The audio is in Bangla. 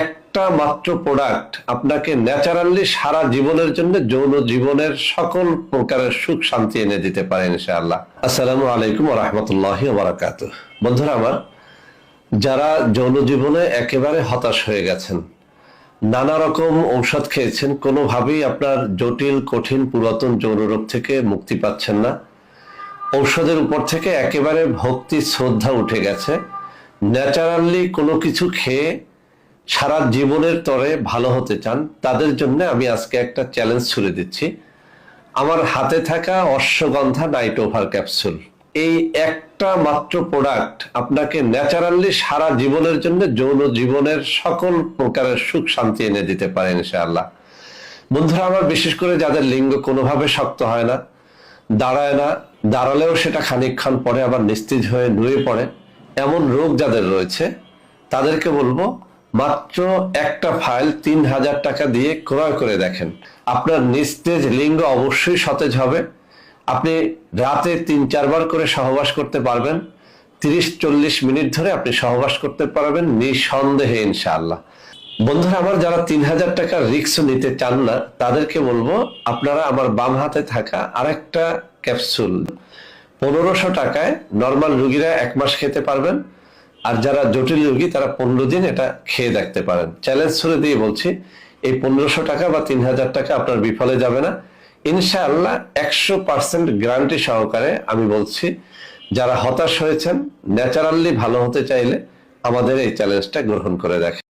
একটা মাত্র প্রোডাক্ট আপনাকে ন্যাচারালি সারা জীবনের জন্য যৌন জীবনের সকল প্রকারের সুখ শান্তি এনে দিতে পারে ইনশাআল্লাহ। আসসালামু আলাইকুম রহমতুল্লাহ বারাকাত বন্ধুরা আমার, যারা যৌন জীবনে একেবারে হতাশ হয়ে গেছেন, নানা রকম ঔষধ খেয়েছেন, কোনোভাবেই আপনার জটিল, কঠিন, পুরাতন যৌন রোগ থেকে মুক্তি পাচ্ছেন না। ঔষধের উপর থেকে একেবারে ভক্তি, শ্রদ্ধা উঠে গেছে। ন্যাচারালি কোনো কিছু খেয়ে সারা জীবনের তরে ভালো হতে চান, তাদের জন্য আমি আজকে একটা চ্যালেঞ্জ ছুড়ে দিচ্ছি। আমার হাতে থাকা অশ্বগন্ধা নাইট ওভার ক্যাপসুল এই একটা মাত্র প্রোডাক্ট আপনাকে ন্যাচারালি সারা জীবনের জন্য যৌন জীবনের সকল প্রকারের সুখ শান্তি এনে দিতে পারে ইনশাআল্লাহ। বন্ধুরা, আমার বিশেষ করে যাদের লিঙ্গ কোনোভাবে শক্ত হয় না, দাঁড়ায় না, দাঁড়ালেও সেটা খানিকক্ষণ পরে আবার নিস্তেজ হয়ে নুয়ে পড়ে, এমন রোগ যাদের রয়েছে, তাদেরকে বলব মাত্র একটা ফাইল তিন হাজার টাকা দিয়ে ক্রয় করে দেখেন। আপনার নিস্তেজ লিঙ্গ অবশ্যই সতেজ হবে। আপনি রাতে তিন, চারবার করে সহবাস করতে পারবেন। তিরিশ, চল্লিশ মিনিট ধরে আপনি সহবাস করতে পারবেন নিঃসন্দেহে, ইনশাআল্লাহ। বন্ধুরা, আমার যারা তিন হাজার টাকার রিক্স নিতে চান না, তাদেরকে বলব, আপনারা আমার বাম হাতে থাকা আরেকটা ক্যাপসুল। পনেরোশো টাকায় নর্মাল রুগীরা এক মাস খেতে পারবেন। আর যারা জটিল রোগী, তারা পনেরো দিন এটা খেয়ে দেখতে পারেন। চ্যালেঞ্জ ছুড়ে দিয়ে বলছি, এই পনেরোশো টাকা বা তিন হাজার টাকা আপনার বিফলে যাবে না। ইনশাআল্লাহ একশো পার্সেন্ট গ্যারান্টি সহকারে আমি বলছি, যারা হতাশ হয়েছেন, ন্যাচারালি ভালো হতে চাইলে আমাদের এই চ্যালেঞ্জটা গ্রহণ করে দেখেন।